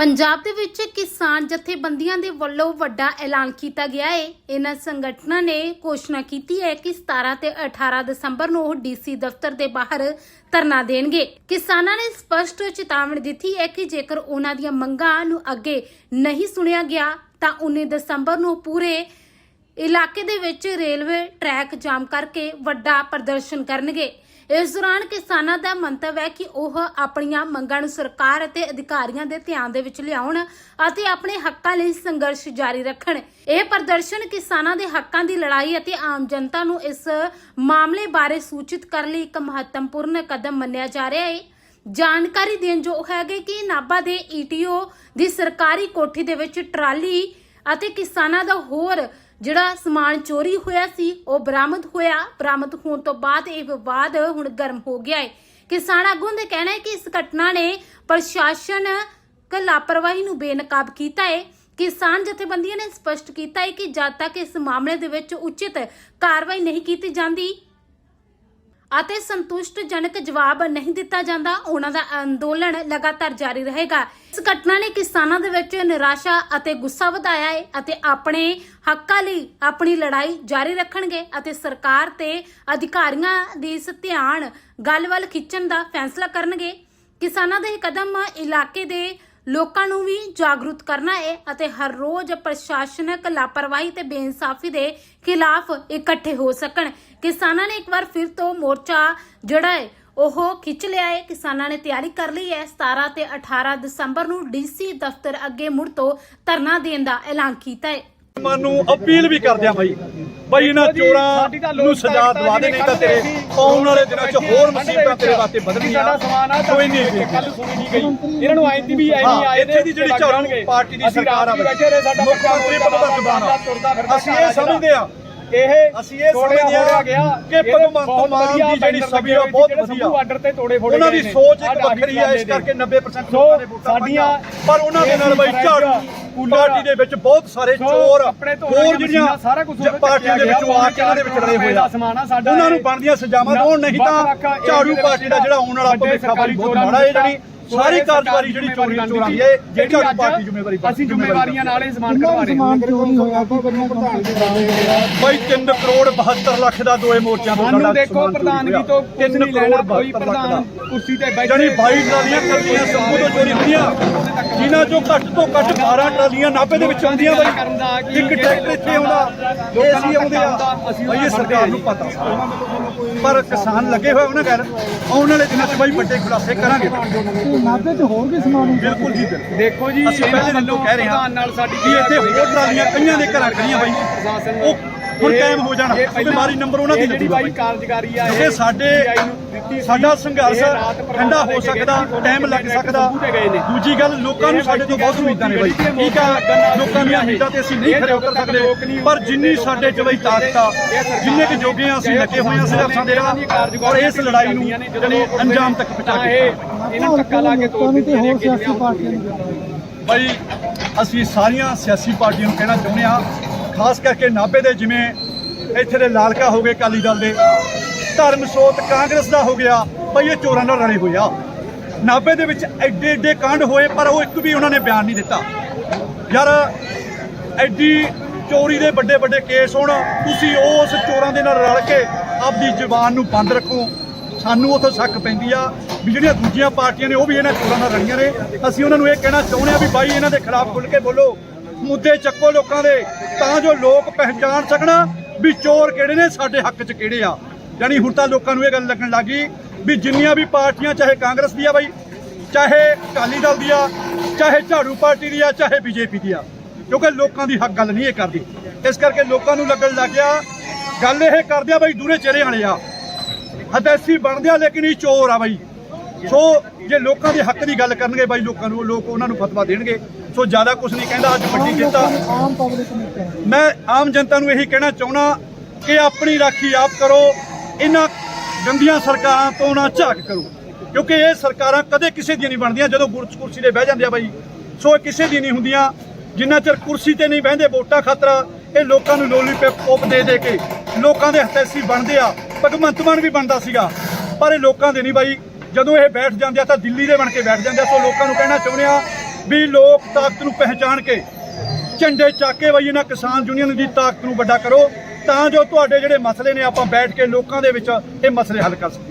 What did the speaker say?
ਪੰਜਾਬ ਦੇ ਵਿੱਚ ਕਿਸਾਨ ਜਥੇਬੰਦੀਆਂ ਦੇ ਵੱਲੋਂ ਵੱਡਾ ਐਲਾਨ ਕੀਤਾ ਗਿਆ ਹੈ ਇਹਨਾਂ ਸੰਗਠਨਾਂ ਨੇ ਘੋਸ਼ਣਾ ਕੀਤੀ ਹੈ ਕਿ 17 ਤੇ 18 ਦਸੰਬਰ ਨੂੰ ਉਹ ਡੀਸੀ ਦਫ਼ਤਰ ਦੇ ਬਾਹਰ ਧਰਨਾ ਦੇਣਗੇ। ਕਿਸਾਨਾਂ ਨੇ ਸਪਸ਼ਟ ਚੇਤਾਵਨੀ ਦਿੱਤੀ ਹੈ ਕਿ ਜੇਕਰ ਉਹਨਾਂ ਦੀਆਂ ਮੰਗਾਂ ਨੂੰ ਅੱਗੇ ਨਹੀਂ ਸੁਣਿਆ ਗਿਆ, ਤਾਂ 19 ਦਸੰਬਰ ਨੂੰ ਪੂਰੇ ਇਲਾਕੇ ਦੇ ਵਿੱਚ ਰੇਲਵੇ ਟਰੈਕ ਜਾਮ ਕਰਕੇ ਵੱਡਾ ਪ੍ਰਦਰਸ਼ਨ ਕਰਨਗੇ। ਇਸ ਦੌਰਾਨ ਕਿਸਾਨਾਂ ਦਾ ਮੰਤਵ ਹੈ ਕਿ ਉਹ ਆਪਣੀਆਂ ਮੰਗਾਂ ਨੂੰ ਸਰਕਾਰ ਅਤੇ ਅਧਿਕਾਰੀਆਂ ਦੇ ਧਿਆਨ ਦੇ ਵਿੱਚ ਲਿਆਉਣ ਅਤੇ ਆਪਣੇ ਹੱਕਾਂ ਲਈ ਸੰਘਰਸ਼ ਜਾਰੀ ਰੱਖਣ। ਇਹ ਪ੍ਰਦਰਸ਼ਨ ਕਿਸਾਨਾਂ ਦੇ ਹੱਕਾਂ ਦੀ ਲੜਾਈ ਅਤੇ ਆਮ ਜਨਤਾ ਨੂੰ ਇਸ ਮਾਮਲੇ ਬਾਰੇ ਸੂਚਿਤ ਕਰਨ ਲਈ ਇੱਕ ਮਹੱਤਵਪੂਰਨ ਕਦਮ ਮੰਨਿਆ ਜਾ ਰਿਹਾ ਹੈ। ਜਾਣਕਾਰੀ ਦੇਣ ਜੋ ਹੈਗੇ ਕਿ ਨਾਭਾ ਦੇ ਈਟੀਓ ਦੀ ਸਰਕਾਰੀ ਕੋਠੀ ਦੇ ਵਿੱਚ ਟਰਾਲੀ ਅਤੇ ਕਿਸਾਨਾਂ ਦਾ ਹੋਰ ਜਿਹੜਾ ਸਮਾਨ ਚੋਰੀ ਹੋਇਆ ਸੀ, ਉਹ ਬਰਾਮਦ ਹੋਇਆ। ਬਰਾਮਦ ਹੋਣ ਤੋਂ ਬਾਅਦ ਇਹ ਵਿਵਾਦ ਹੁਣ ਗਰਮ ਹੋ ਗਿਆ ਹੈ। ਕਿਸਾਨ ਆਗੂਆਂ ਦਾ ਕਹਿਣਾ ਹੈ ਕਿ ਇਸ ਘਟਨਾ ਨੇ ਪ੍ਰਸ਼ਾਸਨ ਕ ਲਾਪਰਵਾਹੀ ਨੂੰ ਬੇਨਕਾਬ ਕੀਤਾ ਹੈ। ਕਿਸਾਨ ਜਥੇਬੰਦੀਆਂ ਨੇ ਸਪਸ਼ਟ ਕੀਤਾ ਹੈ ਕਿ ਜਦ ਤੱਕ ਇਸ ਮਾਮਲੇ ਦੇ ਵਿੱਚ ਉਚਿਤ ਕਾਰਵਾਈ ਨਹੀਂ ਕੀਤੀ ਜਾਂਦੀ ਅਤੇ ਸੰਤੁਸ਼ਟਜਨਕ ਜਵਾਬ ਨਹੀਂ ਦਿੱਤਾ ਜਾਂਦਾ। ਉਹਨਾਂ ਦਾ ਅੰਦੋਲਨ ਲਗਾਤਾਰ ਜਾਰੀ ਰਹੇਗਾ। ਇਸ ਘਟਨਾ ਨੇ ਕਿਸਾਨਾਂ ਦੇ ਵਿੱਚ ਨਿਰਾਸ਼ਾ ਅਤੇ ਗੁੱਸਾ ਵਧਾਇਆ ਹੈ ਅਤੇ ਆਪਣੇ ਹੱਕਾਂ ਲਈ ਆਪਣੀ ਲੜਾਈ ਜਾਰੀ ਰੱਖਣਗੇ ਅਤੇ ਸਰਕਾਰ ਤੇ ਅਧਿਕਾਰੀਆਂ ਦੀ ਇਸ ਧਿਆਨ, ਗੱਲ ਵੱਲ ਖਿੱਚਣ ਦਾ ਫੈਸਲਾ ਕਰਨਗੇ। ਕਿਸਾਨਾਂ ਦੇ ਇਹ ਕਦਮ ਇਲਾਕੇ ਦੇ ਲੋਕਾਂ ਨੂੰ ਵੀ ਜਾਗਰੂਕ ਕਰਨਾ ਹੈ ਅਤੇ ਹਰ ਰੋਜ਼ ਪ੍ਰਸ਼ਾਸਨਿਕ ਲਾਪਰਵਾਹੀ ਤੇ ਬੇਇਨਸਾਫੀ ਦੇ ਖਿਲਾਫ ਇਕੱਠੇ ਹੋ ਸਕਣ। ਕਿਸਾਨਾਂ ਨੇ ਇੱਕ ਵਾਰ ਫਿਰ ਤੋਂ ਮੋਰਚਾ ਜਿਹੜਾ ਹੈ ਉਹ ਖਿੱਚ ਲਿਆ ਹੈ ਕਿਸਾਨਾਂ ਨੇ ਤਿਆਰੀ ਕਰ ਲਈ ਹੈ 17 ਤੇ 18 ਦਸੰਬਰ ਨੂੰ ਡੀਸੀ ਦਫ਼ਤਰ ਅੱਗੇ ਮੁੜ ਤੋਂ ਧਰਨਾ ਦੇਣ ਦਾ ਐਲਾਨ ਕੀਤਾ ਹੈ ਮਨ ਨੂੰ ਅਪੀਲ ਵੀ ਕਰਦੇ ਆ ਬਾਈ। ਬਾਈ ਇਹਨਾਂ ਚੋਰਾਂ ਨੂੰ ਸਜ਼ਾ ਦਵਾ ਦੇ ਨਹੀਂ ਤਾਂ ਤੇਰੇ ਆਉਣ ਵਾਲੇ ਦਿਨਾਂ 'ਚ ਹੋਰ ਮੁਸੀਬਤਾਂ ਤੇਰੇ ਵਾਸਤੇ ਵਧਣਗੀਆਂ। ਕੋਈ ਨਹੀਂ ਕੱਲ ਸੁਣੀ ਨਹੀਂ ਗਈ। ਇਹਨਾਂ ਨੂੰ ਆਈ ਦੀ ਵੀ ਐ ਨਹੀਂ ਆਏ ਇੱਥੇ ਦੀ ਜਿਹੜੀ ਝਾੜੂ ਪਾਰਟੀ ਦੀ ਸਰਕਾਰ ਆ ਬੈਠੇ ਰਹੇ ਸਾਡਾ ਮੁੱਖ ਮੰਤਰੀ ਭਗਵੰਤ ਮਾਨ ਅਸੀਂ ਇਹ ਸਮਝਦੇ ਆ ਇਹ ਅਸੀਂ ਇਹ ਸਮਝਦੇ ਆ ਕਿ ਭਗਵੰਤ ਮਾਨ ਦੀ ਜਿਹੜੀ ਸਭੀ ਆ ਬਹੁਤ ਵਧੀਆ। ਆਰਡਰ ਤੇ ਤੋੜੇ ਫੋੜੇ ਉਹਨਾਂ ਦੀ। ਸੋਚ ਇੱਕ ਵੱਖਰੀ ਆ ਇਸ ਕਰਕੇ 90% ਸੋ ਲੋਕਾਂ ਨੇ ਵੋਟਾਂ ਸਾਡੀਆਂ ਪਰ ਉਹਨਾਂ ਦੇ ਨਾਲ ਬਾਈ ਝਾੜੂ ਪਾਰਟੀ ਦੇ ਵਿੱਚ ਬਹੁਤ ਸਾਰੇ ਚੋਰ ਹੋਰ ਜਿਹੜੀਆਂ ਪਾਰਟੀਆਂ ਦੇ ਵਿੱਚੋਂ ਆ ਕੇ ਇਹਨਾਂ ਦੇ ਵਿੱਚ ਰਲੇ ਹੋਏ ਆ ਉਹਨਾਂ ਨੂੰ। ਬਣਦੀਆਂ ਸਜ਼ਾਵਾਂ ਦੇਣ ਨਹੀਂ ਤਾਂ ਝਾੜੂ ਪਾਰਟੀ ਦਾ ਜਿਹੜਾ ਆਉਣ ਵਾਲਾ ਭਵਿੱਖ ਬਹੁਤ ਮਾੜਾ ਹੈ ਜਿਹੜੀ ਸਾਰੀ ਕਾਰਜਕਾਰੀ ਜਿਹੜੀ ਚੋਰੀ ਚੋਰੀ ਹੈ। ਇਹ ਝਾੜੂ ਪਾਰਟੀ ਜ਼ਿੰਮੇਵਾਰੀ ਅਸੀਂ ਜ਼ਿੰਮੇਵਾਰੀਆਂ ਨਾਲ ਇਹ ਸਮਾਨ ਕਰਵਾ ਰਹੇ ਹਾਂ। ਚੋਰੀ ਹੋਇਆ? ਕੀ ਕਰਨਾ ਪ੍ਰਧਾਨ ਜੀ। ਦਾ ਬਾਈ 3 ਕਰੋੜ 72 ਲੱਖ ਦਾ ਦੋਏ ਮੋਰਚਿਆਂ ਤੋਂ ਸਾਨੂੰ ਸਾਡਾ ਦੇਖੋ ਪ੍ਰਧਾਨਗੀ। ਤੋਂ ਕੁਝ ਨਹੀਂ ਲੈਣਾ ਕਰੋੜ ਕੋਈ 72 ਲੱਖ ਪ੍ਰਧਾਨ। ਕੁਰਸੀ ਤੇ ਬੈਠੇ ਜਿਹੜੀ 22 ਟਰਾਲੀਆਂ ਕਰਦੀਆਂ ਸੰਭੂ ਤੋਂ ਚੋਰੀ ਹੁੰਦੀਆਂ। ਜਿਨ੍ਹਾਂ ਚੋਂ ਘੱਟ ਤੋਂ ਘੱਟ 12 ਟਰਾਲੀਆਂ ਨਾਭੇ ਦੇ ਵਿੱਚ ਆਉਂਦੀਆਂ ਬਾਈ। ਇੱਕ ਟਰੈਕਟਰ ਇੱਥੇ ਆਉਂਦਾ ਅਸੀਂ ਆਉਂਦੇ ਆ। ਅਸੀਂ ਬਾਈ ਇਹ ਸਰਕਾਰ ਨੂੰ ਪਤਾ। ਪਰ ਕਿਸਾਨ ਲੱਗੇ ਹੋਏ ਉਹਨਾਂ ਗੱਲ ਆਉਣ ਵਾਲੇ ਦਿਨਾਂ 'ਚ ਬਾਈ ਵੱਡੇ ਖੁਲਾਸੇ ਕਰਾਂਗੇ। ਨਾਭੇ ਚ ਹੋਰ ਵੀ ਸਮਾਨ ਹੁੰਦਾ। ਬਿਲਕੁਲ ਜੀ ਬਿਲਕੁਲ। ਦੇਖੋ ਜੀ ਅਸੀਂ ਪਹਿਲੇ ਦਿਨ ਤੋਂ ਕਹਿ ਰਹੇ ਹਾਂ ਪ੍ਰਧਾਨ ਨਾਲ ਸਾਡੀ ਇੱਥੇ ਹੋਰ ਟਰਾਲੀਆਂ ਕਈਆਂ ਦੇ ਘਰਾਂ ਖੜੀਆਂ ਬਾਈ ਉਹ ਹੁਣ ਕਾਇਮ ਹੋ ਜਾਣਾ। ਬਿਮਾਰੀ ਨੰਬਰ ਉਹਨਾਂ ਦੀ ਲੱਗੂਗਾ ਬਾਈ ਕਾਰਜਕਾਰੀ ਆ ਕਿਉਂਕਿ ਸਾਡੇ ਸਾਡਾ ਸੰਘਰਸ਼ ਠੰਡਾ ਹੋ ਸਕਦਾ ਟਾਈਮ ਲੱਗ ਸਕਦਾ। ਦੂਜੀ ਗੱਲ ਲੋਕਾਂ ਨੂੰ ਸਾਡੇ ਤੋਂ ਬਹੁਤ ਉਮੀਦਾਂ ਨੇ ਬਾਈ। ਠੀਕ ਆ ਲੋਕਾਂ ਦੀਆਂ ਉਮੀਦਾਂ ਤੇ ਅਸੀਂ ਨਹੀਂ ਖਰੇ ਉਤਰ ਸਕਦੇ ਪਰ ਜਿੰਨੀ ਸਾਡੇ ਚ ਬਈ ਤਾਕਤ ਆ ਜਿੰਨੇ ਕਿ ਜੋਗੇ ਆ ਅਸੀਂ ਲੱਗੇ ਹੋਏ ਆ ਸੰਘਰਸ਼ਾਂ ਦੇ ਰਾਹ ਔਰ ਇਸ ਲੜਾਈ ਨੂੰ ਜਿਹੜੀ ਅੰਜਾਮ ਤੱਕ ਪਹੁੰਚਾ ਕੇ ਇਹ ਇਹਨਾਂ ਧੱਕਾ ਲਾ ਕੇ ਤੋੜ ਦਿੱਤੇ ਨੇ ਹੋਰ ਸਿਆਸੀ ਪਾਰਟੀਆਂ ਨੂੰ। ਬਾਈ ਅਸੀਂ ਸਾਰੀਆਂ ਸਿਆਸੀ ਪਾਰਟੀਆਂ ਨੂੰ ਕਹਿਣਾ ਚਾਹੁੰਦੇ ਆ ਖਾਸ ਕਰਕੇ ਨਾਭੇ ਦੇ ਜਿਵੇਂ ਇੱਥੇ ਦੇ ਲਾਲਕਾ ਹੋ ਗਏ ਅਕਾਲੀ ਦਲ ਦੇ, ਧਰਮ ਸੋਤ ਕਾਂਗਰਸ ਦਾ ਹੋ ਗਿਆ, ਬਈ ਇਹ ਚੋਰਾਂ ਨਾਲ ਰਲੇ ਹੋਏ ਆ। ਨਾਭੇ ਦੇ ਵਿੱਚ ਐਡੇ ਐਡੇ ਕਾਂਡ ਹੋਏ, ਪਰ ਉਹ ਇੱਕ ਵੀ ਉਹਨਾਂ ਨੇ ਬਿਆਨ ਨਹੀਂ ਦਿੱਤਾ। ਯਾਰ, ਐਡੀ ਚੋਰੀ ਦੇ ਵੱਡੇ ਵੱਡੇ ਕੇਸ ਹੋਣ, ਤੁਸੀਂ ਉਸ ਚੋਰਾਂ ਦੇ ਨਾਲ ਰਲ ਕੇ ਆਪਦੀ ਜ਼ੁਬਾਨ ਨੂੰ ਬੰਦ ਰੱਖੋ। ਸਾਨੂੰ ਉਥੋਂ ਸ਼ੱਕ ਪੈਂਦੀ ਆ ਵੀ ਜਿਹੜੀਆਂ ਦੂਜੀਆਂ ਪਾਰਟੀਆਂ ਨੇ, ਉਹ ਵੀ ਇਹਨਾਂ ਚੋਰਾਂ ਨਾਲ ਰਲੀਆਂ ਨੇ। ਅਸੀਂ ਉਹਨਾਂ ਨੂੰ ਇਹ ਕਹਿਣਾ ਚਾਹੁੰਦੇ ਆ ਵੀ ਬਾਈ, ਇਹਨਾਂ ਦੇ ਖਿਲਾਫ ਖੁੱਲ੍ਹ ਕੇ ਬੋਲੋ। ਮੁੱਦੇ ਚੱਕੋ ਲੋਕਾਂ ਦੇ, ਤਾਂ ਜੋ ਲੋਕ ਪਹਿਚਾਣ ਸਕਣ ਵੀ ਚੋਰ ਕਿਹੜੇ ਨੇ, ਸਾਡੇ ਹੱਕ 'ਚ ਕਿਹੜੇ ਆ। ਯਾਨੀ ਹੁਣ ਤਾਂ ਲੋਕਾਂ ਨੂੰ ਇਹ ਗੱਲ ਲੱਗਣ ਲੱਗੀ ਵੀ ਜਿੰਨੀਆਂ ਵੀ ਪਾਰਟੀਆਂ, ਚਾਹੇ ਕਾਂਗਰਸ ਦੀ ਆ ਬਾਈ, ਚਾਹੇ ਅਕਾਲੀ ਦਲ ਦੀ ਆ ਚਾਹੇ ਝਾੜੂ ਪਾਰਟੀ ਦੀ ਆ ਚਾਹੇ ਬੀਜੇਪੀ ਦੀ ਆ ਕਿਉਂਕਿ ਲੋਕਾਂ ਦੀ ਹੱਕ ਗੱਲ ਨਹੀਂ ਇਹ ਕਰਦੀ। ਇਸ ਕਰਕੇ ਲੋਕਾਂ ਨੂੰ ਲੱਗਣ ਲੱਗ ਗਿਆ, ਗੱਲ ਇਹ ਕਰਦੇ ਆ ਬਾਈ, ਦੂਰੇ ਚਿਹਰੇ ਵਾਲੇ ਆ। ਹਦੈਸੀ ਬਣਦੇ ਆ, ਲੇਕਿਨ ਇਹ ਚੋਰ ਆ ਬਾਈ। ਸੋ ਜੇ ਲੋਕਾਂ ਦੇ ਹੱਕ ਦੀ ਗੱਲ ਕਰਨਗੇ ਬਾਈ, ਲੋਕਾਂ ਨੂੰ, ਲੋਕ ਉਹਨਾਂ ਨੂੰ ਫਤਵਾ ਦੇਣਗੇ। ਸੋ ਜ਼ਿਆਦਾ ਕੁਝ ਨਹੀਂ ਕਹਿੰਦਾ ਅੱਜ ਵੱਡੀ ਜਿੱਤ ਮੈਂ ਆਮ ਜਨਤਾ ਨੂੰ ਇਹੀ ਕਹਿਣਾ ਚਾਹੁੰਦਾ ਕਿ ਆਪਣੀ ਰਾਖੀ ਆਪ ਕਰੋ ਇਹਨਾਂ ਗੰਦੀਆਂ ਸਰਕਾਰਾਂ ਤੋਂ ਨਾ ਝਾਕ ਕਰੋ। ਕਿਉਂਕਿ ਇਹ ਸਰਕਾਰਾਂ ਕਦੇ ਕਿਸੇ ਦੀਆਂ ਨਹੀਂ ਬਣਦੀਆਂ ਜਦੋਂ ਗੁਰਚ ਕੁਰਸੀ ਤੇ ਬਹਿ ਜਾਂਦੇ ਆ ਬਾਈ। ਸੋ ਇਹ ਕਿਸੇ ਦੀ ਨਹੀਂ ਹੁੰਦੀਆਂ ਜਿੰਨਾ ਚਿਰ ਕੁਰਸੀ ਤੇ ਨਹੀਂ ਬਹਿੰਦੇ ਵੋਟਾਂ ਖਾਤਰ ਇਹ ਲੋਕਾਂ ਨੂੰ ਲੋਲੀ ਪੋਪ ਦੇ ਦੇ ਕੇ ਲੋਕਾਂ ਦੇ ਹਤੈਸੀ ਬਣਦੇ ਆ। ਭਗਵੰਤ ਮਾਨ ਵੀ ਬਣਦਾ ਸੀਗਾ ਪਰ ਇਹ ਲੋਕਾਂ ਦੇ ਨਹੀਂ ਬਾਈ। ਜਦੋਂ ਇਹ ਬੈਠ ਜਾਂਦੇ ਆ ਤਾਂ ਦਿੱਲੀ ਦੇ ਬਣ ਕੇ ਬੈਠ ਜਾਂਦੇ ਆ। ਸੋ ਲੋਕਾਂ ਨੂੰ ਕਹਿਣਾ ਚਾਹੁੰਦੇ ਆ ਵੀ ਲੋਕ ਤਾਕਤ ਨੂੰ ਪਹਿਚਾਣ ਕੇ ਝੰਡੇ ਚੱਕ ਕੇ ਬਈ ਇਹਨਾਂ ਕਿਸਾਨ ਯੂਨੀਅਨ ਦੀ ਤਾਕਤ ਨੂੰ ਵੱਡਾ ਕਰੋ, ਤਾਂ ਜੋ ਤੁਹਾਡੇ ਜਿਹੜੇ ਮਸਲੇ ਨੇ ਆਪਾਂ ਬੈਠ ਕੇ ਲੋਕਾਂ ਦੇ ਵਿੱਚ ਇਹ ਮਸਲੇ ਹੱਲ ਕਰ ਸਕੀਏ।